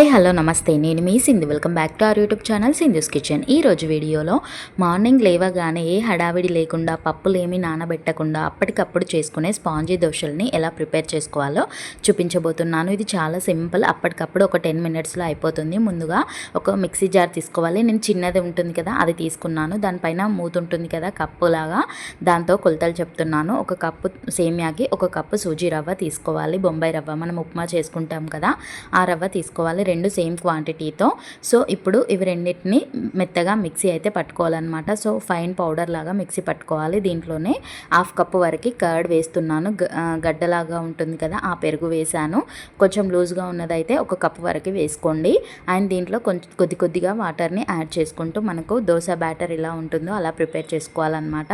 Hi hello నమస్తే. నేను మీ Sindhu. Welcome back to our YouTube channel Sindhu's kitchen. ఈ రోజు వీడియోలో మార్నింగ్ లేవగానే ఏ హడావిడి లేకుండా పప్పులు ఏమీ నానబెట్టకుండా అప్పటికప్పుడు చేసుకునే స్పాంజీ దోశల్ని ఎలా ప్రిపేర్ చేసుకోవాలో చూపించబోతున్నాను. ఇది చాలా సింపుల్. అప్పటికప్పుడు ఒక టెన్ మినిట్స్లో అయిపోతుంది. ముందుగా ఒక మిక్సీ జార్ తీసుకోవాలి. నేను చిన్నది ఉంటుంది కదా అది తీసుకున్నాను. దానిపైన మూతుంటుంది కదా కప్పు లాగా దాంతో కొలతలు చెప్తున్నాను. ఒక కప్పు సేమ్యాకి ఒక కప్పు సూజీ రవ్వ తీసుకోవాలి. బొంబాయి రవ్వ మనం ఉప్మా చేసుకుంటాం కదా ఆ రవ్వ తీసుకోవాలి. రెండు సేమ్ క్వాంటిటీతో. సో ఇప్పుడు ఇవి రెండింటిని మెత్తగా మిక్సీ అయితే పట్టుకోవాలన్నమాట. సో ఫైన్ పౌడర్ లాగా మిక్సీ పట్టుకోవాలి. దీంట్లోనే హాఫ్ కప్ వరకు కర్డ్ వేస్తున్నాను. గడ్డలాగా ఉంటుంది కదా ఆ పెరుగు వేశాను. కొంచెం లూజ్గా ఉన్నదైతే ఒక కప్ వరకు వేసుకోండి. అండ్ దీంట్లో కొంచెం కొద్ది కొద్దిగా వాటర్ని యాడ్ చేసుకుంటూ మనకు దోశ బ్యాటర్ ఎలా ఉంటుందో అలా ప్రిపేర్ చేసుకోవాలన్నమాట.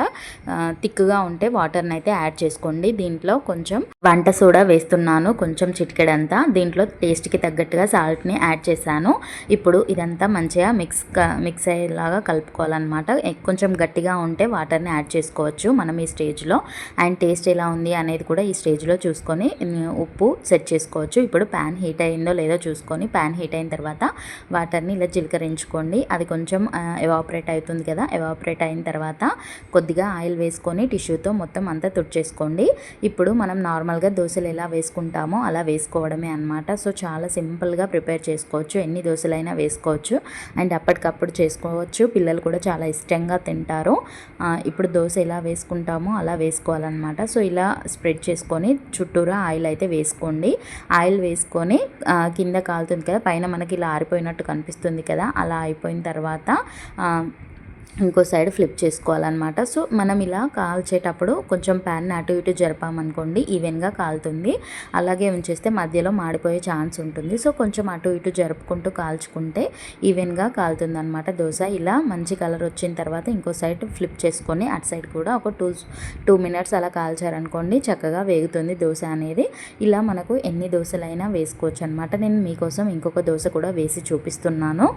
థిక్గా ఉంటే వాటర్ని అయితే యాడ్ చేసుకోండి. దీంట్లో కొంచెం వంట సోడా వేస్తున్నాను. కొంచెం చిటికెడంతా. దీంట్లో టేస్ట్కి తగ్గట్టుగా సాల్ట్ సాల్ట్ని యాడ్ చేశాను. ఇప్పుడు ఇదంతా మంచిగా మిక్స్ మిక్స్ అయ్యేలాగా కలుపుకోవాలన్నమాట. కొంచెం గట్టిగా ఉంటే వాటర్ని యాడ్ చేసుకోవచ్చు మనం ఈ స్టేజ్లో. అండ్ టేస్ట్ ఎలా ఉంది అనేది కూడా ఈ స్టేజ్లో చూసుకొని ఉప్పు సెట్ చేసుకోవచ్చు. ఇప్పుడు ప్యాన్ హీట్ అయిందో లేదో చూసుకొని ప్యాన్ హీట్ అయిన తర్వాత వాటర్ని ఇలా చిలకరించుకోండి. అది కొంచెం ఎవాపరేట్ అవుతుంది కదా ఎవాపరేట్ అయిన తర్వాత కొద్దిగా ఆయిల్ వేసుకొని టిష్యూతో మొత్తం అంతా తుడిచేసుకోండి. ఇప్పుడు మనం నార్మల్గా దోశలు ఎలా వేసుకుంటామో అలా వేసుకోవడమే అనమాట సో చాలా సింపుల్గా ప్రిపేర్ ప్రిపేర్ చేసుకోవచ్చు ఎన్ని దోశలైనా వేసుకోవచ్చు. అండ్ అప్పటికప్పుడు చేసుకోవచ్చు. పిల్లలు కూడా చాలా ఇష్టంగా తింటారు. ఇప్పుడు దోశ ఎలా వేసుకుంటామో అలా వేసుకోవాలన్నమాట. సో ఇలా స్ప్రెడ్ చేసుకొని చుట్టూరా ఆయిల్ అయితే వేసుకోండి. ఆయిల్ వేసుకొని కింద కాలుతుంది కదా పైన మనకి ఇలా ఆరిపోయినట్టు కనిపిస్తుంది కదా అలా అయిపోయిన తర్వాత ఇంకో సైడ్ ఫ్లిప్ చేసుకోవాలన్నమాట. సో మనం ఇలా కాల్చేటప్పుడు కొంచెం ప్యాన్ అటు ఇటు జరపామనుకోండి ఈవెన్గా కాలుతుంది. అలాగే ఉంచేస్తే మధ్యలో మాడిపోయే ఛాన్స్ ఉంటుంది. సో కొంచెం అటు ఇటు జరుపుకుంటూ కాల్చుకుంటే ఈవెన్గా కాలుతుంది అనమాట దోశ. ఇలా మంచి కలర్ వచ్చిన తర్వాత ఇంకో సైడ్ ఫ్లిప్ చేసుకొని అటు సైడ్ కూడా ఒక టూ టూ మినిట్స్ అలా కాల్చారనుకోండి చక్కగా వేగుతుంది దోశ అనేది. ఇలా మనకు ఎన్ని దోశలైనా వేసుకోవచ్చు అనమాట నేను మీకోసం ఇంకొక దోశ కూడా వేసి చూపిస్తున్నాను.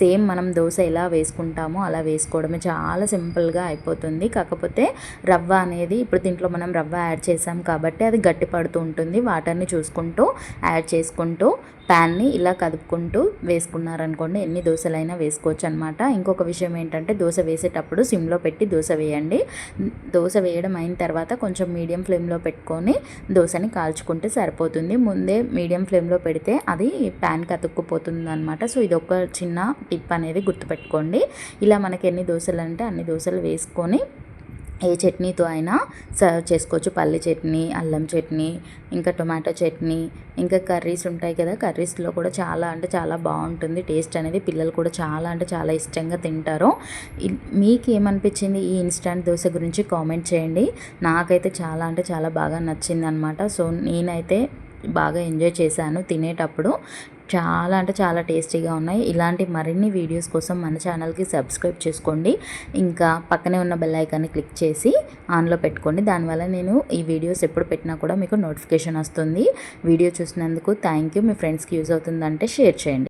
సేమ్ మనం దోశ ఎలా వేసుకుంటామో అలా వేసుకోవడం చేసుకోవడమే చాలా సింపుల్గా అయిపోతుంది. కాకపోతే రవ్వ అనేది ఇప్పుడు దీంట్లో మనం రవ్వ యాడ్ చేసాం కాబట్టి అది గట్టి పడుతూ ఉంటుంది. వాటర్ని చూసుకుంటూ యాడ్ చేసుకుంటూ ప్యాన్ని ఇలా కదుపుకుంటూ వేసుకున్నారనుకోండి ఎన్ని దోశలైనా వేసుకోవచ్చు అనమాట ఇంకొక విషయం ఏంటంటే దోశ వేసేటప్పుడు సిమ్లో పెట్టి దోశ వేయండి. దోశ వేయడం అయిన తర్వాత కొంచెం మీడియం ఫ్లేమ్లో పెట్టుకొని దోశని కాల్చుకుంటే సరిపోతుంది. ముందే మీడియం ఫ్లేమ్లో పెడితే అది ప్యాన్కి అతుక్కుపోతుంది అనమాట సో ఇది ఒక చిన్న టిప్ అనేది గుర్తుపెట్టుకోండి. ఇలా మనకి ఎన్ని దోశలు అంటే అన్ని దోశలు వేసుకొని ఏ చట్నీతో అయినా సర్వ్ చేసుకోవచ్చు. పల్లి చట్నీ అల్లం చట్నీ ఇంకా టొమాటో చట్నీ ఇంకా కర్రీస్ ఉంటాయి కదా. కర్రీస్లో కూడా చాలా అంటే చాలా బాగుంటుంది. టేస్ట్ అనేది పిల్లలు కూడా చాలా అంటే చాలా ఇష్టంగా తింటారు. మీకు ఏమనిపించింది ఈ ఇన్స్టంట్ దోశ గురించి కామెంట్ చేయండి. నాకైతే చాలా అంటే చాలా బాగా నచ్చింది అనమాట సో నేనైతే బాగా ఎంజాయ్ చేశాను తినేటప్పుడు. చాలా అంటే చాలా టేస్టీగా ఉన్నాయి. ఇలాంటి మరిన్ని వీడియోస్ కోసం మన ఛానల్కి సబ్స్క్రైబ్ చేసుకోండి. ఇంకా పక్కనే ఉన్న బెల్ ఐకాన్ని క్లిక్ చేసి ఆన్లో పెట్టుకోండి. దానివల్ల నేను ఈ వీడియోస్ ఎప్పుడు పెట్టినా కూడా మీకు నోటిఫికేషన్ వస్తుంది. వీడియో చూసినందుకు థ్యాంక్ యూ. మీ ఫ్రెండ్స్కి యూజ్ అవుతుందంటే షేర్ చేయండి.